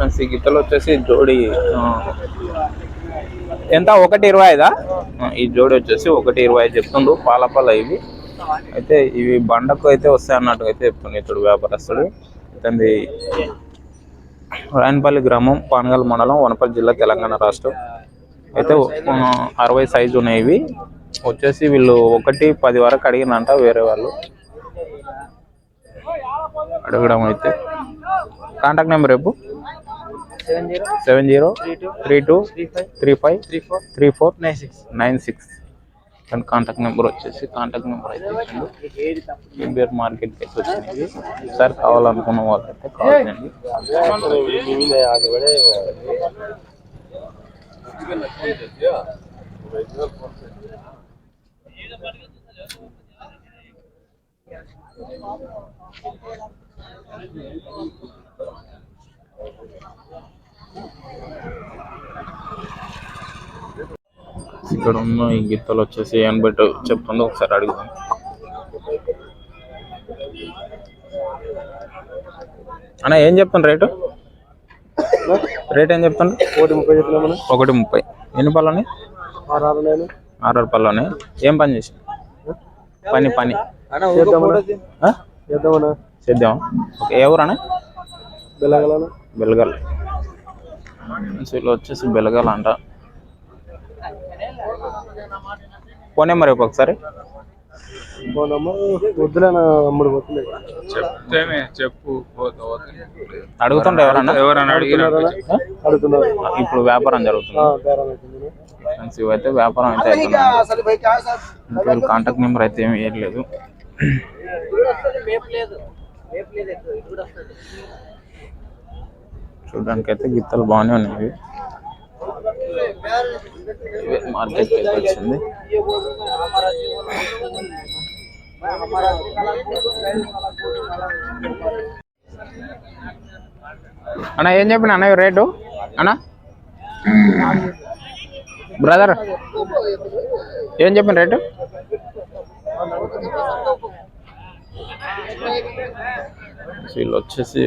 Friends ఈ గిత్తలు వచ్చేసి జోడి ఎంత? ఒకటి ఇరవై ఐదా? ఈ జోడి వచ్చేసి ఒకటి ఇరవై ఐదు చెప్తుండ్రు. పాలపాల ఇవి. అయితే ఇవి బండకు అయితే వస్తాయి అన్నట్టు అయితే చెప్తుండే ఇతడు వ్యాపారస్తుడు. ఇతంది రాయనపల్లి గ్రామం పానగల్ మండలం వనపల్లి జిల్లా తెలంగాణ రాష్ట్రం. అయితే అరవై సైజు ఉన్నాయి ఇవి. వచ్చేసి వీళ్ళు ఒకటి పది వరకు అడిగినంట వేరే వాళ్ళు. అడగడం అయితే. కాంటాక్ట్ నెంబర్ రేపు seven zero three two three five three five three four three four nine six nine six. And contact number వచ్చేసి కాంటాక్ట్ నెంబర్ అయితే ఇచ్చిండు మార్కెట్కి అయితే వచ్చినాయి సార్ కావాలనుకున్న వాళ్ళైతే కాల్ చేయండి. ఇక్కడ ఉన్న ఈ గిత్తలు వచ్చేసి ఎనభై చెప్తుందో ఒకసారి అడుగుదాం. అన్న ఏం చెప్తాను రేటు? రేట్ ఏం చెప్తాను ఒకటి ముప్పై చెప్తున్నా మనం ఒకటి ముప్పై. ఎన్ని పళ్ళని? ఆరు ఆరు నేను ఆరు పళ్ళని. ఏం పని చేసి? పని పని. చేద్దాం. ఓకే ఏ ఊరన్నా బెలగల్ వీళ్ళు వచ్చేసి బెలగల్ అంట ఫోన్ నెంబర్ ఒకసారి. వద్దులేనా చెప్తేనే చెప్పు అడుగుతుండే ఎవరన్నా? అడుగుతున్నారు? ఇప్పుడు వ్యాపారం జరుగుతుంది. ఇవైతే వ్యాపారం అయితే అవుతుంది కాంటాక్ట్ నెంబర్ అయితే ఏమి వేయలేదు చూడడానికి అయితే గిత్తలు బాగానే ఉన్నాయి. మార్కెట్కి అయితే వచ్చింది. అన్న ఏం చెప్పిన అన్న రేటు? అన్న? బ్రదర్ ఏం చెప్పిన రేటు? వీళ్ళు వచ్చేసి